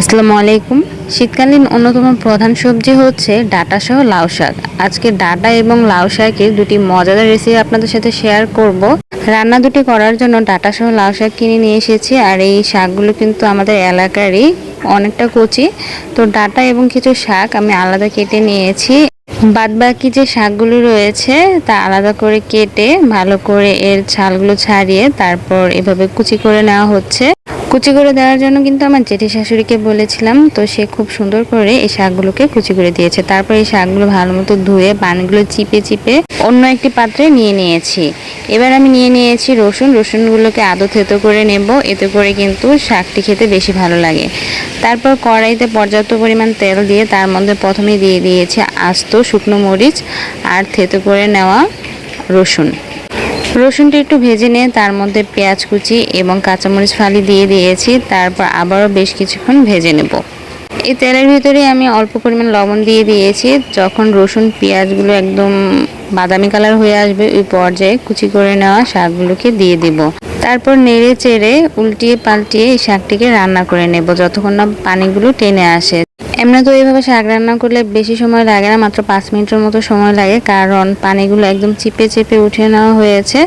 আসসালামু আলাইকুম। শীতকালীন অন্যতম প্রধান সবজি হচ্ছে ডাটা সহ লাউ শাক। আজকে ডাটা এবং লাউ শাকের দুটি মজাদার রেসিপি আপনাদের সাথে শেয়ার করব। রান্না দুটি করার জন্য ডাটা সহ লাউ শাক কিনে নিয়ে এসেছি আর এই শাকগুলো কিন্তু আমাদের এলাকারই অনেকটা কচি। তো ডাটা এবং কিছু শাক আমি আলাদা কেটে নিয়েছি। বাদ বাকি যে শাকগুলো রয়েছে তা আলাদা করে কেটে ভালো করে এর ছালগুলো ছাড়িয়ে তারপর এভাবে কুচি করে নেওয়া হচ্ছে। কুচি করে দেওয়ার জন্য কিন্তু আমার জেঠি শাশুড়িকে বলেছিলাম, তো সে খুব সুন্দর করে এই শাকগুলোকে কুচি করে দিয়েছে। তারপর এই শাকগুলো ভালো মতো ধুয়ে পানিগুলো চিপে চিপে অন্য একটি পাত্রে নিয়ে নিয়েছি। এবার আমি নিয়ে নিয়েছি রসুন। রসুনগুলোকে আদো থেতো করে নেব। এতে করে কিন্তু শাকটি খেতে বেশি ভালো লাগে। তারপর কড়াইতে পর্যাপ্ত পরিমাণ তেল দিয়ে তার মধ্যে প্রথমে দিয়ে দিয়েছি আস্ত শুকনো মরিচ আর থেতো করে নেওয়া রসুন। রসুনটা একটু ভেজে নিয়ে তার মধ্যে পেঁয়াজ কুচি এবং কাঁচামরিচ ফালি দিয়ে দিয়েছি, তারপর আবারও বেশ কিছুক্ষণ ভেজে নেব। এই তেলের ভিতরে আমি অল্প পরিমাণ লবণ দিয়ে দিয়েছি, যখন রসুন, পেঁয়াজগুলো একদম বাদামি কালার হয়ে আসবে, ওই পর্যায়ে কুচি করে নেওয়া শাকগুলোকে দিয়ে দিব। তারপর নেড়ে চেড়ে উল্টিয়ে পাল্টিয়ে এই শাকটিকে রান্না করে নেব, যতক্ষণ না পানিগুলো টেনে আসে। এমনি তো এইভাবে শাক রান্না করলে বেশি সময় লাগে না, মাত্র পাঁচ মিনিটের মতো সময় লাগে, কারণ পানিগুলো একদম চিপে চেপে উঠে নেওয়া হয়েছে।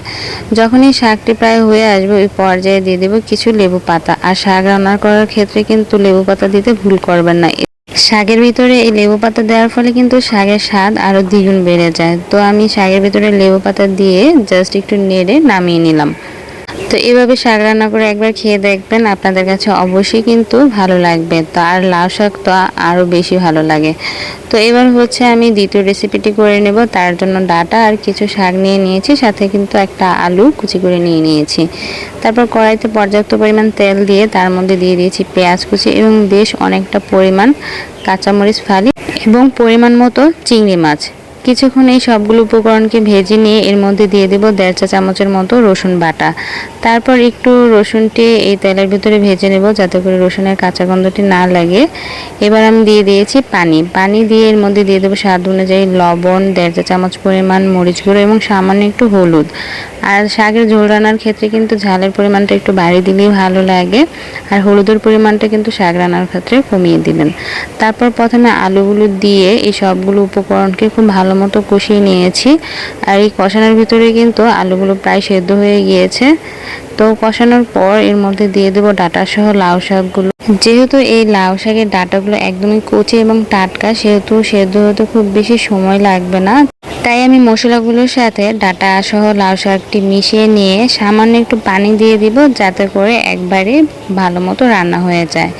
যখনই শাকটি প্রায় হয়ে আসবে, ওই পর্যায়ে দিয়ে দেবো কিছু লেবু পাতা। আর শাক রান্না করার ক্ষেত্রে কিন্তু লেবু পাতা দিতে ভুল করবেন না। শাকের ভিতরে এই লেবু পাতা দেওয়ার ফলে কিন্তু শাকের স্বাদ আরও দ্বিগুণ বেড়ে যায়। তো আমি শাকের ভিতরে লেবু পাতা দিয়ে জাস্ট একটু নেড়ে নামিয়ে নিলাম। তো এভাবে শাক রান্না করে একবার খেয়ে দেখবেন, আপনাদের কাছে অবশ্যই কিন্তু ভালো লাগবে। তো আর লাউ শাক তো আরও বেশি ভালো লাগে। তো এবার হচ্ছে আমি দ্বিতীয় রেসিপিটি করে নেব। তার জন্য ডাটা আর কিছু শাক নিয়ে নিয়েছি, সাথে কিন্তু একটা আলু কুচি করে নিয়ে নিয়েছি। তারপর কড়াইতে পর্যাপ্ত পরিমাণ তেল দিয়ে তার মধ্যে দিয়ে দিয়েছি পেঁয়াজ কুচি এবং বেশ অনেকটা পরিমাণ কাঁচামরিচ ফালি এবং পরিমাণ মতো চিংড়ি মাছ। কিছুক্ষণ এই সবগুলো উপকরণকে ভেজে নিয়ে এর মধ্যে দিয়ে দেবো দেড় চা চামচের মতো রসুন বাটা। তারপর একটু রসুনটি এই তেলের ভিতরে ভেজে নেব যাতে করে রসুনের কাঁচা গন্ধটি না লাগে। এবার আমি দিয়ে দিয়েছি পানি। পানি দিয়ে এর মধ্যে দিয়ে দেবো স্বাদ অনুযায়ী লবণ, দেড় চা চামচ পরিমাণ মরিচ গুঁড়ো এবং সামান্য একটু হলুদ। আর শাকের ঝোল রান্নার ক্ষেত্রে কিন্তু ঝালের পরিমাণটা একটু বাড়িয়ে দিলেই ভালো লাগে। আর হলুদের পরিমাণটা কিন্তু শাক রান্নার ক্ষেত্রে কমিয়ে দিবেন। তারপর প্রথমে আলুগুলো দিয়ে এই সবগুলো উপকরণকে খুব ভালো মতো কষিয়ে নিয়েছি। আর এই কষানোর ভিতরে কিন্তু আলুগুলো প্রায় সেদ্ধ হয়ে গিয়েছে। তো কষানোর পর এর মধ্যে দিয়ে দেবো ডাটা সহ লাউ শাকগুলো। যেহেতু এই লাউ শাকের ডাটাগুলো একদমই কচি এবং টাটকা, সেহেতু সেদ্ধ হতে খুব বেশি সময় লাগবে না। তাই আমি মশলাগুলোর সাথে ডাটা সহ লাউ শাকটি মিশিয়ে নিয়ে সামান্য একটু পানি দিয়ে দিব, যাতে করে একবারে ভালো মতো রান্না হয়ে যায়।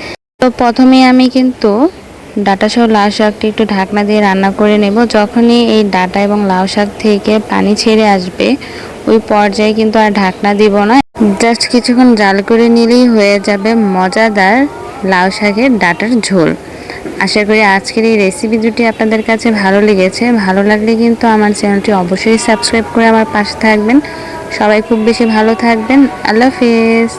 তো প্রথমে আমি কিন্তু ডাটা সহ লাউ শাকটি একটু ঢাকনা দিয়ে রান্না করে নেব। যখনই এই ডাটা এবং লাউ শাক থেকে পানি ছেড়ে আসবে, ওই পর্যায়ে কিন্তু আর ঢাকনা দিব না। জাস্ট কিছুক্ষণ জাল করে নিলেই হয়ে যাবে মজাদার লাউ শাকের ডাটার ঝোল। আশা করি আজকের এই রেসিপি দুটি আপনাদের কাছে ভালো লেগেছে। ভালো লাগলে কিন্তু আমার চ্যানেলটি অবশ্যই সাবস্ক্রাইব করে আমার পাশে থাকবেন। সবাই খুব বেশি ভালো থাকবেন। আল্লাহ হাফেজ।